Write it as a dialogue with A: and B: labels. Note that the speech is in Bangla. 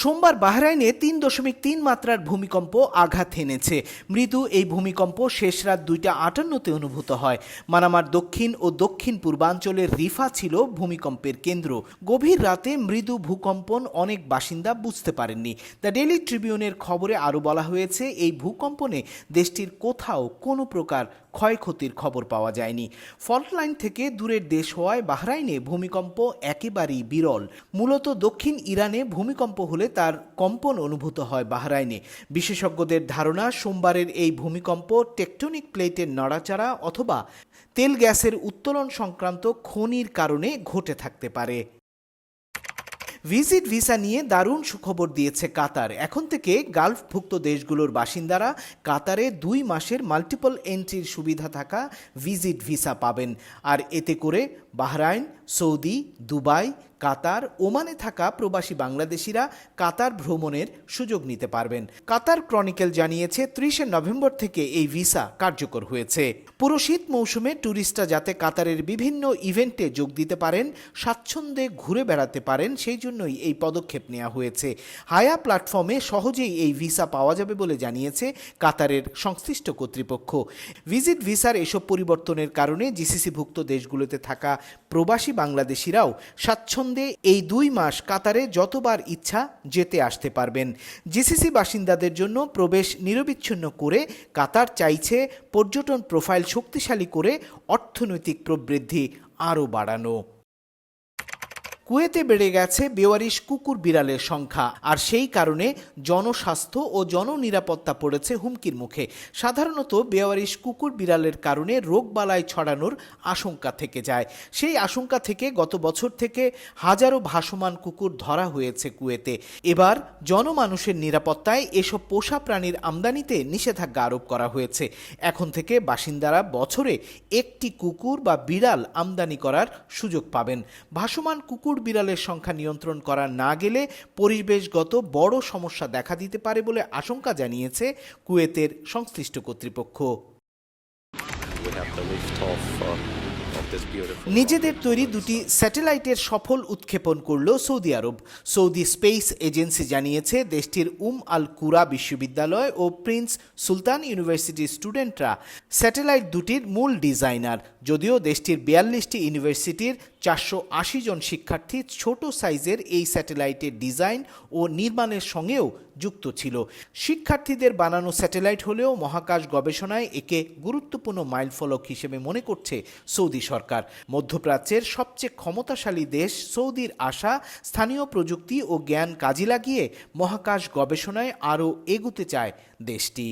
A: সোমবার বাহরাইনে তিন দশমিক তিন মাত্রার ভূমিকম্প আঘাত হেনেছে। মৃদু এই ভূমিকম্প শেষ রাত দুইটা আটান্নতে অনুভূত হয়। মানামার দক্ষিণ ও দক্ষিণ পূর্বাঞ্চলের রিফা ছিল ভূমিকম্পের কেন্দ্র। গভীর রাতে মৃদু ভূকম্পন অনেক বাসিন্দা বুঝতে পারেননি। দ্য ডেলি ট্রিবিউনের খবরে আরও বলা হয়েছে, এই ভূকম্পনে দেশটির কোথাও কোনো প্রকার ক্ষয়ক্ষতির খবর পাওয়া যায়নি। ফল্ট লাইন থেকে দূরের দেশ হওয়ায় বাহরাইনে ভূমিকম্প একেবারেই বিরল। মূলত দক্ষিণ ইরানে ভূমিকম্প হলে তার কম্পন অনুভূত হয় বাহরাইনে। বিশেষজ্ঞদের ধারণা, সোমবারের এই ভূমিকম্প টেকটনিক প্লেটের নড়াচড়া অথবা তেল গ্যাসের উত্তোলন সংক্রান্ত খনির কারণে ঘটে থাকতে পারে। ভিজিট ভিসা নিয়ে দারুণ সুখবর দিয়েছে কাতার। এখন থেকে গালফভুক্ত দেশগুলোর বাসিন্দারা কাতারে দুই মাসের মাল্টিপল এন্ট্রির সুবিধা থাকা ভিজিট ভিসা পাবেন। আর এতে করে বাহরাইন সৌদি, দুবাই, কাতার, ওমানে থাকা প্রবাসী বাংলাদেশিরা কাতার ভ্রমণের সুযোগ নিতে পারবেন। কাতার ক্রনিকেল জানিয়েছে, ত্রিশে নভেম্বর থেকে এই ভিসা কার্যকর হয়েছে। পুরো শীত মৌসুমে ট্যুরিস্টরা যাতে কাতারের বিভিন্ন ইভেন্টে যোগ দিতে পারেন, স্বাচ্ছন্দ্যে ঘুরে বেড়াতে পারেন, সেই জন্যই এই পদক্ষেপ নেওয়া হয়েছে। হায়া প্ল্যাটফর্মে সহজেই এই ভিসা পাওয়া যাবে বলে জানিয়েছে কাতারের সংশ্লিষ্ট কর্তৃপক্ষ। ভিজিট ভিসার এসব পরিবর্তনের কারণে জিসিসিভুক্ত দেশগুলোতে থাকা প্রবাসী বাংলাদেশিরাও স্বাচ্ছন্দ্যে এই দুই মাস কাতারে যতবার ইচ্ছা যেতে আসতে পারবেন। জিসিসি বাসিন্দাদের জন্য প্রবেশ নিরবিচ্ছিন্ন করে কাতার চাইছে পর্যটন প্রোফাইল শক্তিশালী করে অর্থনৈতিক প্রবৃদ্ধি আরও বাড়ানো। কুয়েতে বেড়ে গেছে বেওয়ারিশ কুকুর বিড়ালের সংখ্যা। আর সেই কারণে জনস্বাস্থ্য ও জননিরাপত্তা পড়েছে হুমকির মুখে। সাধারণত বেওয়ারিশ কুকুর বিড়ালের কারণে রোগবালাই ছড়ানোর আশঙ্কা থেকে যায়। সেই আশঙ্কা থেকে গত বছর থেকে হাজারো ভাসমান কুকুর ধরা হয়েছে কুয়েতে। এবার জনমানুষের নিরাপত্তায় এসব পোষা প্রাণীর আমদানিতে নিষেধাজ্ঞা আরোপ করা হয়েছে। এখন থেকে বাসিন্দারা বছরে একটি কুকুর বা বিড়াল আমদানি করার সুযোগ পাবেন। ভাসমান কুকুর বিড়ালের সংখ্যা নিয়ন্ত্রণ করা না গেলে পরিবেশগত বড় সমস্যা দেখা দিতে পারে বলে আশঙ্কা জানিয়েছে কুয়েতের সংশ্লিষ্ট কর্তৃপক্ষ। নিজেদের তৈরি দুটি স্যাটেলাইটের সফল উৎক্ষেপণ করল Saudi Arab. Saudi space agency জানিয়েছে, দেশটির উম আল কুরা বিশ্ববিদ্যালয় ও প্রিন্স সুলতান ইউনিভার্সিটির স্টুডেন্টরা স্যাটেলাইট দুটির মূল ডিজাইনার। যদিও দেশটির বিয়াল্লিশটি ইউনিভার্সিটির চারশো আশি জন শিক্ষার্থী ছোট সাইজের এই স্যাটেলাইটের ডিজাইন ও নির্মাণের সঙ্গেও যুক্ত ছিল। শিক্ষার্থীদের বানানো স্যাটেলাইট হলেও মহাকাশ গবেষণায় একে গুরুত্বপূর্ণ মাইলফলক হিসেবে মনে করছে সৌদি সরকার। মধ্যপ্রাচ্যের সবচেয়ে ক্ষমতাশালী দেশ সৌদির আশা, স্থানীয় প্রযুক্তি ও জ্ঞান কাজে লাগিয়ে মহাকাশ গবেষণায় আরও এগুতে চায় দেশটি।